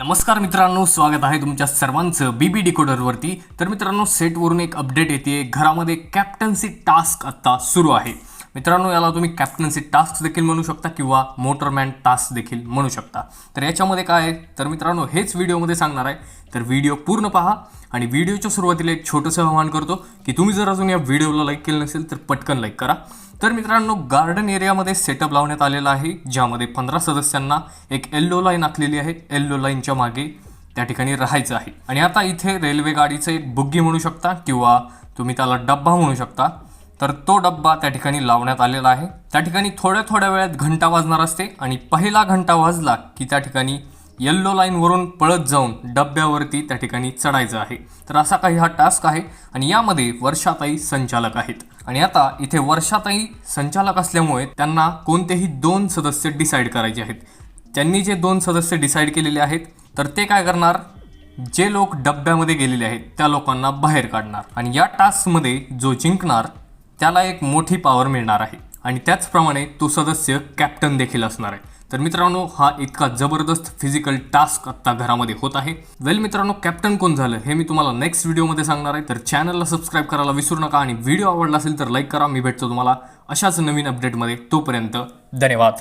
नमस्कार मित्रांनो स्वागत आहे तुमच्या सर्वांचं बी बी डिकोडरवरती तर मित्रांनो सेटवरून एक अपडेट येते. घरामध्ये कॅप्टन्सी टास्क आत्ता सुरू आहे. मित्रांनो याला तुम्ही कॅप्टन्सी टास्क देखील म्हणू शकता किंवा मोटरमॅन टास्क देखील म्हणू शकता. तर याच्यामध्ये काय आहे? तर मित्रांनो हेच व्हिडिओमध्ये सांगणार आहे. तर व्हिडिओ पूर्ण पहा आणि व्हिडिओच्या सुरुवातीला एक छोटंसं आवाहन करतो की तुम्ही जर अजून या व्हिडिओला लाईक केलं नसेल तर पटकन लाईक करा. तर मित्रांनो गार्डन एरियामध्ये सेटअप लावण्यात आलेला आहे ज्यामध्ये पंधरा सदस्यांना एक येल्लो लाईन आखलेली आहे. येल्लो लाईनच्या मागे त्या ठिकाणी राहायचं आहे. आणि आता इथे रेल्वे गाडीचं एक बुग्गी म्हणू शकता किंवा तुम्ही त्याला डब्बा म्हणू शकता. तर तो डब्बा त्या ठिकाणी लावण्यात आलेला आहे. त्या ठिकाणी थोड्या थोड्या वेळात घंटा वाजणार असते आणि पहिला घंटा वाजला की त्या ठिकाणी येल्लो लाईनवरून पळत जाऊन डब्यावरती त्या ठिकाणी चढायचं आहे. तर असा काही हा टास्क आहे आणि यामध्ये वर्षाताई संचालक आहेत. आणि आता इथे वर्षाताई संचालक असल्यामुळे त्यांना कोणतेही दोन सदस्य डिसाईड करायचे आहेत. त्यांनी जे दोन सदस्य डिसाईड केलेले आहेत तर ते काय करणार? जे लोक डब्यामध्ये गेलेले आहेत त्या लोकांना बाहेर काढणार. आणि या टास्कमध्ये जो जिंकणार त्याला एक मोठी पॉवर मिळणार आहे. आणि त्याचप्रमाणे तो सदस्य कॅप्टन देखील असणार आहे. तर मित्रांनो हा इतका जबरदस्त फिजिकल टास्क आत्ता घरामध्ये होत आहे. वेल मित्रांनो कॅप्टन कोण झालं हे मी तुम्हाला नेक्स्ट व्हिडिओमध्ये सांगणार आहे. तर चॅनलला सबस्क्राईब करायला विसरू नका आणि व्हिडिओ आवडला असेल तर लाईक करा. मी भेटतो तुम्हाला अशाच नवीन अपडेटमध्ये तोपर्यंत धन्यवाद.